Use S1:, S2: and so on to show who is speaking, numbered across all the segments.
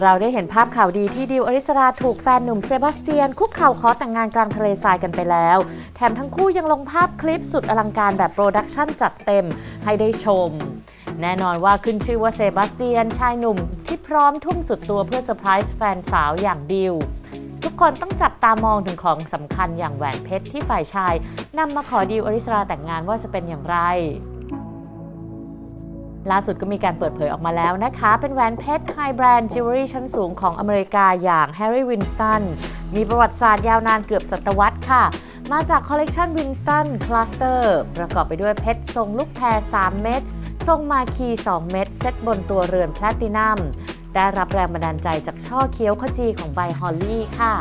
S1: เราได้เห็นภาพข่าวดีที่ดิวอริสราถูกแฟนหนุ่มเซบาสเตียน คุกเข่าขอแต่งงานกลางทะเลทรายกันไปแล้ว แถมทั้งคู่ยังลงภาพคลิปสุดอลังการแบบโปรดักชั่นจัดเต็มให้ได้ชม แน่นอนว่าขึ้นชื่อว่าเซบาสเตียนชายหนุ่มที่พร้อมทุ่มสุดตัวเพื่อเซอร์ไพรส์แฟนสาวอย่างดิวทุกคนต้องจับตามองถึงของสำคัญอย่างแหวนเพชรที่ฝ่ายชายนำมาขอดิวอริสราแต่งงานว่าจะเป็นอย่างไร ล่าสุดก็มีการเปิดเผยออกมาแล้วนะคะ เป็นแหวนเพชรไฮแบรนด์จิวเวลรี่ชั้นสูงของอเมริกาอย่าง Harry Winston มีประวัติศาสตร์ยาวนานเกือบศตวรรษค่ะ มาจากคอลเลกชัน Winston Cluster ประกอบไปด้วยเพชรทรงลูกแพร 3 เม็ดทรงมาคี 2 เม็ดเซตบนตัวเรือนแพลตินัมได้รับแรงบันดาลใจจากช่อเคี้ยวขจีของใบฮอลลี่ค่ะ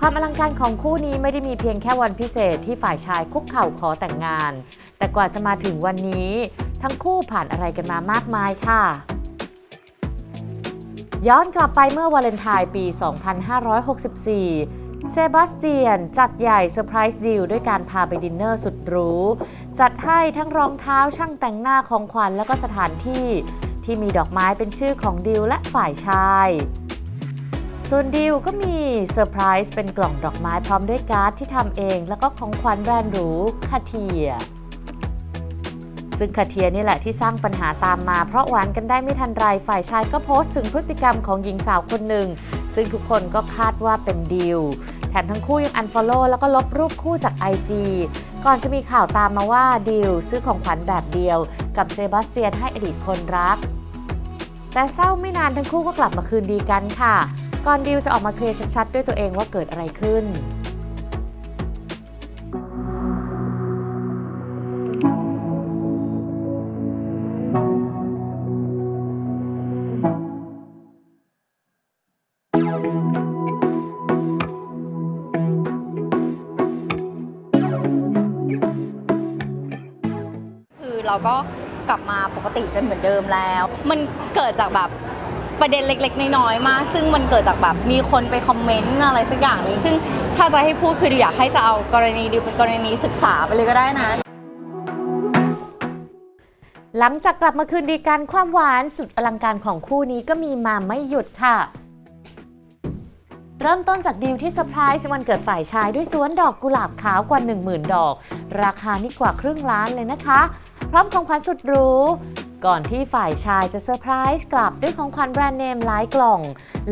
S1: ความอลังการของคู่นี้ไม่ได้มีเพียงแค่วันพิเศษที่ฝ่ายชายคุกเข่าขอแต่งงาน แต่กว่าจะมาถึงวันนี้ ทั้งคู่ผ่านอะไรกันมามากมายค่ะ ย้อนกลับไปเมื่อวาเลนไทน์ปี 2564เซบาสเตียนจัดใหญ่เซอร์ไพรส์ดิวด้วยการพาไปดินเนอร์สุดหรู จัดให้ทั้งรองเท้าช่างแต่งหน้าของขวัญแล้วก็สถานที่ ที่มีดอกไม้เป็นชื่อของดิวและฝ่ายชาย ส่วนดิวก็มีเซอร์ไพรส์เป็นกล่องดอกไม้พร้อมด้วยการ์ดที่ทำเอง แล้วก็ของขวัญแบรนด์หรูคาเทีย ซึ่งคาเทียนี่แหละที่สร้างปัญหาตามมา เพราะหวานกันได้ไม่ทันไรฝ่ายชายก็โพสต์ถึงพฤติกรรมของหญิงสาวคนหนึ่ง ซึ่งทุกคนก็คาดว่าเป็นดิวแถมทั้งคู่ยังอันฟอลโล่แล้วก็ลบรูปคู่จาก IG ก่อนจะมีข่าวตามมาว่าดิวซื้อของขวัญแบบเดียว กับเซบาสเตียนให้อดีตคนรัก แต่เศร้าไม่นานทั้งคู่ก็กลับมาคืนดีกันค่ะ ก่อนดิวจะออกมาเคลียร์ชัดๆด้วยตัวเองว่าเกิดอะไรขึ้น
S2: เราก็กลับมาปกติเป็นเหมือนเดิมแล้ว มันเกิดจากแบบประเด็นเล็กๆ น้อยๆมาก ซึ่งมันเกิดจากแบบมีคนไปคอมเมนต์อะไรสักอย่างหนึ่งซึ่งถ้าจะให้พูดคือดิวอยากให้จะเอากรณีดิวเป็นกรณีศึกษาไปเลยก็ได้นะ
S1: หลังจากกลับมาคืนดีกันความหวานสุดอลังการของคู่นี้ก็มีมาไม่หยุดค่ะ เริ่มต้นจากดีลที่เซอร์ไพรส์วันเกิดฝ่ายชายด้วยสวนดอกกุหลาบขาวกว่า 10,000 ดอก ราคานี่กว่าครึ่งล้านเลยนะคะ ร้อมของขวัญสุดหรู ก่อนที่ฝ่ายชายจะเซอร์ไพรส์กลับด้วยของขวัญแบรนด์เนมหลายกล่อง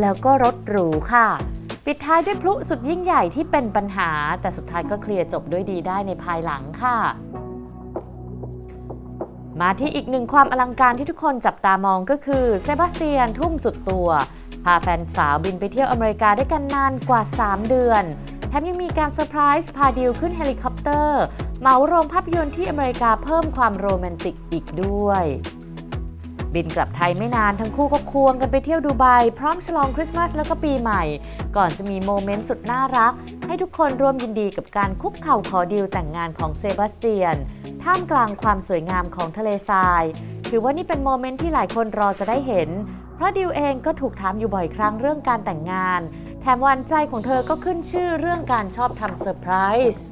S1: แล้วก็รถหรูค่ะ ปิดท้ายด้วยพลุสุดยิ่งใหญ่ที่เป็นปัญหา แต่สุดท้ายก็เคลียร์จบด้วยดีได้ในภายหลังค่ะมาที่อีกหนึ่งความอลังการที่ทุกคนจับตามองก็คือเซบาสเตียนทุ่มสุดตัว พาแฟนสาวบินไปเที่ยวอเมริกาด้วยกันนานกว่า 3 เดือน แถมยังมีการเซอร์ไพรส์พาดิวขึ้นเฮลิคอปเตอร์ เหมาโรงภาพยนตร์ที่อเมริกาเพิ่มความโรแมนติกอีกด้วย บินกลับไทยไม่นานทั้งคู่ก็ควงกันไปเที่ยวดูไบพร้อมฉลองคริสต์มาสแล้วก็ปีใหม่ ก่อนจะมีโมเมนต์สุดน่ารัก ให้ทุกคนร่วมยินดีกับการคุกเข่าขอดีลแต่งงานของเซบาสเตียน ท่ามกลางความสวยงามของทะเลทราย ถือว่านี่เป็นโมเมนต์ที่หลายคนรอจะได้เห็น เพราะดิวเองก็ถูกถามอยู่บ่อยครั้งเรื่องการแต่งงาน แถมวันใจของเธอก็ขึ้นชื่อเรื่องการชอบทำเซอร์ไพรส์